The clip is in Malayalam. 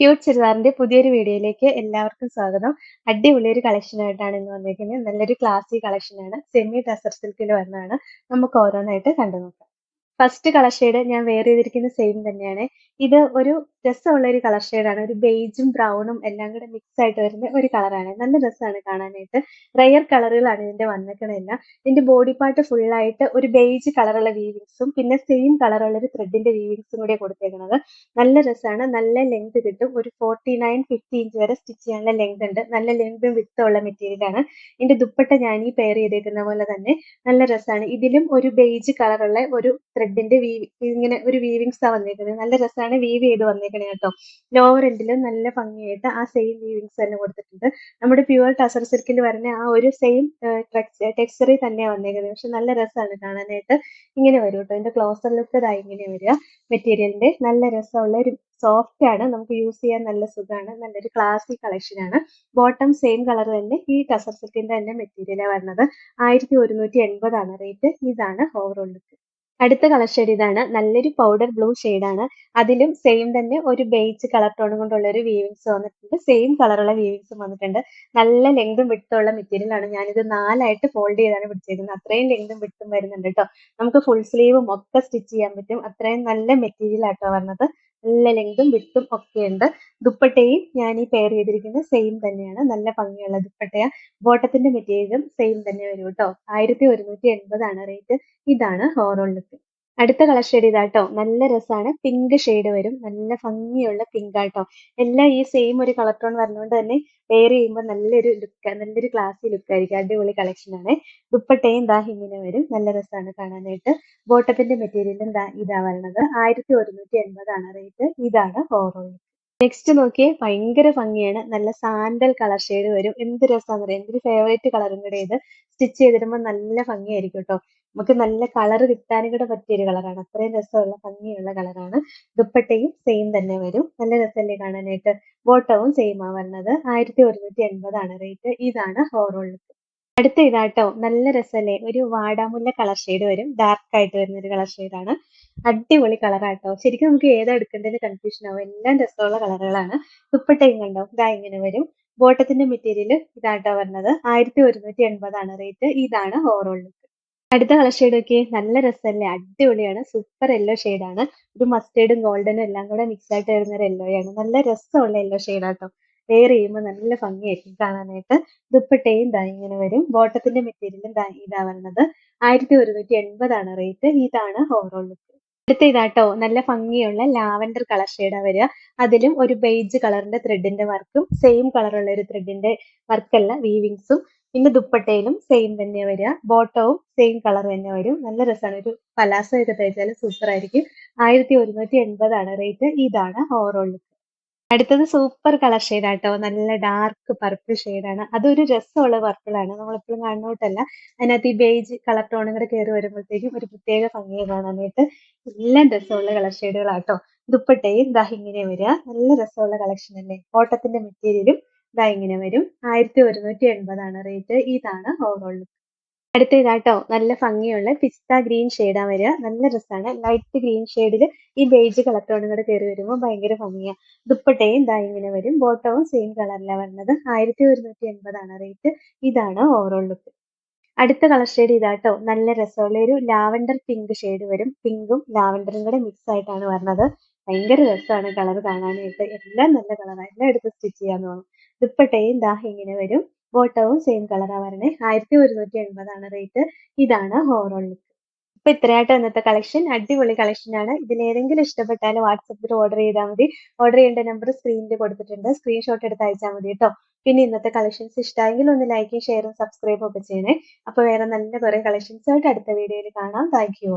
ക്യൂട്ട് ചുരിദാറിന്റെ പുതിയൊരു വീഡിയോയിലേക്ക് എല്ലാവർക്കും സ്വാഗതം. അടിപൊളി ഒരു കളക്ഷൻ ആയിട്ടാണ് ഇന്ന് വന്നിരിക്കുന്നത്. നല്ലൊരു ക്ലാസി കളക്ഷൻ ആണ്. സെമി ഡസർ സിൽക്കിൽ വരുന്നതാണ്. നമുക്ക് ഓരോന്നായിട്ട് കണ്ടു നോക്കാം ഫസ്റ്റ് കളർ ഞാൻ വെയർ ചെയ്തിരിക്കുന്ന സെയിം തന്നെയാണ്. ഇത് ഒരു രസമുള്ള ഒരു കളർ ഷെയ്ഡാണ് ഒരു ബേജും ബ്രൗണും എല്ലാം കൂടെ മിക്സ് ആയിട്ട് വരുന്ന ഒരു കളറാണ് നല്ല രസമാണ് കാണാനായിട്ട്. റയർ കളറുകളാണ് ഇതിന്റെ വന്നേക്കണെല്ലാം ഇതിന്റെ ബോഡി പാർട്ട് ഫുള്ളായിട്ട് ഒരു ബേജ് കളറുള്ള വീവിങ്സും പിന്നെ സെയിം കളറുള്ള ഒരു ത്രെഡിന്റെ വീവിങ്സും കൂടെ കൊടുത്തേക്കുന്നത്. നല്ല രസമാണ്. നല്ല ലെങ്ത് കിട്ടും. ഒരു ഫോർട്ടി നയൻ ഫിഫ്റ്റി ഇഞ്ച് വരെ സ്റ്റിച്ച് ചെയ്യാനുള്ള ലെങ്ത് ഉണ്ട്. നല്ല ലെങ്തും വിത്തും ഉള്ള മെറ്റീരിയൽ ആണ്. ഇതിന്റെ ദുപ്പട്ട ഞാൻ ഈ പെയർ ചെയ്തേക്കുന്ന പോലെ തന്നെ നല്ല രസമാണ്. ഇതിലും ഒരു ബേജ് കളറുള്ള ഒരു ത്രെഡിന്റെ വീവ് ഇങ്ങനെ ഒരു വീവിങ്സ് ആണ് വന്നേക്കുന്നത് നല്ല രസമാണ് വീവ് ചെയ്ത് വന്നേക്കണേ കേട്ടോ ലോവർ എൻഡിലും നല്ല ഭംഗിയായിട്ട് ആ സെയിം വീവിങ്സ് തന്നെ കൊടുത്തിട്ടുണ്ട്. നമ്മുടെ പ്യുവർ ടസർ സിൽക്കിൽ വരുന്ന ആ ഒരു സെയിം ടെക്സ്ചറിൽ തന്നെയാണ് വന്നേക്കുന്നത്. പക്ഷെ നല്ല രസമാണ് കാണാനായിട്ട്. ഇങ്ങനെ വരും കേട്ടോ ഇതിന്റെ ക്ലോസർ ലുക്ക് ഇതായി ഇങ്ങനെ വരിക. മെറ്റീരിയലിന്റെ നല്ല രസമുള്ള ഒരു സോഫ്റ്റ് ആണ്. നമുക്ക് യൂസ് ചെയ്യാൻ നല്ല സുഖമാണ് നല്ലൊരു ക്ലാസി കളക്ഷൻ ആണ്. ബോട്ടം സെയിം കളർ തന്നെ ഈ ടസർ സിൽക്കിന്റെ തന്നെ മെറ്റീരിയലാണ് വരുന്നത്. ആയിരത്തി ഒരുന്നൂറ്റി എൺപതാണ് റേറ്റ് ഇതാണ് ഓവറോൾ ലുക്ക് അടുത്ത കളർ ഷെയ്ഡ് ഇതാണ്. നല്ലൊരു പൗഡർ ബ്ലൂ ആണ്. അതിലും സെയിം തന്നെ ഒരു ബേജ് കളർ ടോൺ കൊണ്ടുള്ള ഒരു വീവിങ്സ് വന്നിട്ടുണ്ട്. സെയിം കളറുള്ള വീവിങ്സും വന്നിട്ടുണ്ട്. നല്ല ലെങ്തും വിട്ടുള്ള മെറ്റീരിയൽ ആണ്. ഞാനിത് നാലായിട്ട് ഫോൾഡ് ചെയ്താണ് പിടിച്ചിരിക്കുന്നത് അത്രയും ലെങ്തും വിട്ടും വരുന്നുണ്ട് കേട്ടോ. നമുക്ക് ഫുൾ സ്ലീവും ഒക്കെ സ്റ്റിച്ച് ചെയ്യാൻ പറ്റും. അത്രയും നല്ല മെറ്റീരിയൽ ആട്ടോ വന്നത്. നല്ല ലെങ്തും വിട്ടും ഒക്കെ ഉണ്ട്. ദുപ്പട്ടയും ഞാൻ ഈ പെയർ ചെയ്തിരിക്കുന്നത് സെയിം തന്നെയാണ്. നല്ല ഭംഗിയുള്ള ദുപ്പട്ടയ. ബോട്ടത്തിന്റെ മെറ്റീരിയലും സെയിം തന്നെ വരും കേട്ടോ. ആയിരത്തി ഒരുന്നൂറ്റി എൺപതാണ് റേറ്റ് ഇതാണ് ഓവറോൾ ലുക്ക് അടുത്ത കളർ ഷെയ്ഡ് ഇതാട്ടോ. നല്ല രസമാണ് പിങ്ക് ഷെയ്ഡ് വരും. നല്ല ഭംഗിയുള്ള പിങ്ക് ആട്ടോ. എല്ലാം ഈ സെയിം ഒരു കളർ ടോൺ വരുന്നതുകൊണ്ട് തന്നെ വെയർ ചെയ്യുമ്പോൾ നല്ലൊരു ലുക്ക് നല്ലൊരു ക്ലാസ്സി ലുക്ക് ആയിരിക്കും. അടിപൊളി കളക്ഷൻ ആണ്. ദുപ്പട്ടയും ദാ ഇങ്ങനെ വരും. നല്ല രസമാണ് കാണാനായിട്ട്. ബോട്ടത്തിന്റെ മെറ്റീരിയലും ദാ ഇതാ വരുന്നത് ആയിരത്തി ഒരുന്നൂറ്റി എൺപതാണ് റേറ്റ് ഇതാണ് ഓവറോൾ നെക്സ്റ്റ് നോക്കിയേ ഭയങ്കര ഭംഗിയാണ്. നല്ല സാൻഡൽ കളർ ഷെയ്ഡ് വരും. എന്ത് രസമാണെന്ന് പറയാം എന്തൊരു ഫേവറേറ്റ് കളറും കൂടെ ഇത് സ്റ്റിച്ച് ചെയ്തിടുമ്പോൾ നല്ല ഭംഗിയായിരിക്കും കേട്ടോ നമുക്ക് നല്ല കളർ കിട്ടാനും കൂടെ പറ്റിയൊരു കളറാണ് അത്രയും രസമുള്ള ഭംഗിയുള്ള കളറാണ് ദുപ്പട്ടയും സെയിം തന്നെ വരും. നല്ല രസമല്ലേ കാണാനായിട്ട്. ബോട്ടവും സെയിം ആ വരുന്നത് ആയിരത്തി ഒരുന്നൂറ്റി എൺപതാണ് റേറ്റ് ഇതാണ് ഹോറോൾ അടുത്ത ഇതാട്ടോ. നല്ല രസമല്ലേ ഒരു വാടാമുല്ല കളർ ഷെയ്ഡ് വരും. ഡാർക്ക് ആയിട്ട് വരുന്ന ഒരു കളർ ഷെയ്ഡാണ് അടിപൊളി കളറാട്ടോ ശരിക്കും നമുക്ക് ഏതാ എടുക്കേണ്ടത് കൺഫ്യൂഷൻ ആവും. എല്ലാം രസമുള്ള കളറുകളാണ് ദുപ്പട്ടയും കണ്ടോ? ഇതാ ഇങ്ങനെ വരും. ബോട്ടത്തിന്റെ മെറ്റീരിയൽ ഇതാട്ടോ വരുന്നത് ആയിരത്തി ഒരുന്നൂറ്റി എൺപതാണ് റേറ്റ് ഇതാണ് ഓവറോൾ ലുക്ക് അടുത്ത കളർ ഷെയ്ഡ് ഒക്കെ നല്ല രസമല്ലേ? അടിപൊളിയാണ്. സൂപ്പർ യെല്ലോ ആണ്. ഒരു മസ്റ്റേർഡും ഗോൾഡനും എല്ലാം കൂടെ മിക്സ് ആയിട്ട് വരുന്ന ഒരു യെല്ലോ ആണ് നല്ല രസമുള്ള യെല്ലോ ഷെയ്ഡാട്ടോ വെയർ ചെയ്യുമ്പോൾ നല്ല ഭംഗിയായിരിക്കും കാണാനായിട്ട്. ദുപ്പട്ടയും ദാ ഇങ്ങനെ വരും. ബോട്ടത്തിന്റെ മെറ്റീരിയലും ഇതാ വരുന്നത് ആയിരത്തി ഒരുന്നൂറ്റി എൺപതാണ് റേറ്റ് ഇതാണ് ഓവറോൾ ലുക്ക് അടുത്ത ഇതാട്ടോ നല്ല ഭംഗിയുള്ള ലാവൻഡർ കളർ ഷെയ്ഡാ വരിക. അതിലും ഒരു ബെയ്ജ് കളറിന്റെ ത്രെഡിന്റെ വർക്കും സെയിം കളറുള്ള ഒരു ത്രെഡിന്റെ വർക്കല്ല വീവിങ്സും പിന്നെ ദുപ്പട്ടയിലും സെയിം തന്നെ വരിക. ബോട്ടവും സെയിം കളർ തന്നെ വരും. നല്ല രസമാണ് ഒരു പലാസോ ഒക്കെ തയ്ച്ചാൽ സൂപ്പർ ആയിരിക്കും. ആയിരത്തി ഒരുന്നൂറ്റി എൺപതാണ് റേറ്റ് ഇതാണ് ഓവറോൾ അടുത്തത് സൂപ്പർ കളർ ആട്ടോ. നല്ല ഡാർക്ക് പർപ്പിൾ ആണ്. അതൊരു രസമുള്ള നമ്മൾ എപ്പോഴും കാണുന്നോട്ടല്ല അതിനകത്ത് ഈ ബേജ് കളർ ടോണും കൂടെ കയറി വരുമ്പോഴത്തേക്കും ഒരു പ്രത്യേക ഭംഗിയെ കാണാനായിട്ട് എല്ലാം രസമുള്ള കളർ ഷെയ്ഡുകളാട്ടോ ദുപ്പട്ടയും ദാ ഇങ്ങനെ വരിക നല്ല രസമുള്ള കളക്ഷൻ അല്ലേ? കോട്ടത്തിന്റെ മെറ്റീരിയലും ദാ ഇങ്ങനെ വരും. ആയിരത്തി ഒരുന്നൂറ്റി എൺപതാണ് റേറ്റ് ഇതാണ് ഓവറോൾ ലുക്ക് അടുത്ത ഇതാട്ടോ നല്ല ഭംഗിയുള്ള പിസ്ത ഗ്രീൻ ഷെയ്ഡാ വരിക. നല്ല രസമാണ് ലൈറ്റ് ഗ്രീൻ ഷെയ്ഡിൽ ഈ ബേജ് കളർ ടോണും കൂടെ കയറി വരുമ്പോൾ ഭയങ്കര ഭംഗിയാ. ദുപ്പട്ടയും ദാ ഇങ്ങനെ വരും. ബോട്ടവും സെയിം കളറിലാണ് വരുന്നത് ആയിരത്തി ഒരുന്നൂറ്റി എൺപതാണ് റേറ്റ് ഇതാണ് ഓവറോൾ ലുക്ക് അടുത്ത കളർ ഷെയ്ഡ് ഇതാട്ടോ. നല്ല രസമുള്ള ഒരു ലാവൻഡർ പിങ്ക് ഷെയ്ഡ് വരും. പിങ്കും ലാവൻഡറും കൂടെ മിക്സ് ആയിട്ടാണ് വരുന്നത് ഭയങ്കര രസമാണ് കളർ കാണാനായിട്ട്. എല്ലാം നല്ല കളറാണ് എല്ലാം എടുത്ത് സ്റ്റിച്ച് ചെയ്യാൻ തോന്നും ദുപ്പട്ടയും ദാ ഇങ്ങനെ വരും. ബോട്ടവും സെയിം കളറാ വരണേ ആയിരത്തി ഒരുന്നൂറ്റി എൺപതാണ് റേറ്റ് ഇതാണ് ഓവറോൾ ലുക്ക് അപ്പൊ ഇത്രയായിട്ട് ഇന്നത്തെ കളക്ഷൻ അടിപൊളി കളക്ഷൻ ആണ്. ഇതിൽ ഏതെങ്കിലും ഇഷ്ടപ്പെട്ടാൽ വാട്സപ്പിൽ ഓർഡർ ചെയ്താൽ മതി. ഓർഡർ ചെയ്യേണ്ട നമ്പർ സ്ക്രീനിൽ കൊടുത്തിട്ടുണ്ട്. സ്ക്രീൻഷോട്ട് എടുത്ത് അയച്ചാൽ മതി കേട്ടോ പിന്നെ ഇന്നത്തെ കളക്ഷൻസ് ഇഷ്ടമായെങ്കിൽ ഒന്ന് ലൈക്കും ഷെയറും സബ്സ്ക്രൈബും ഒക്കെ ചെയ്യണേ. അപ്പൊ വേറെ നല്ല കുറെ കളക്ഷൻസ് ആയിട്ട് അടുത്ത വീഡിയോയിൽ കാണാം. Thank you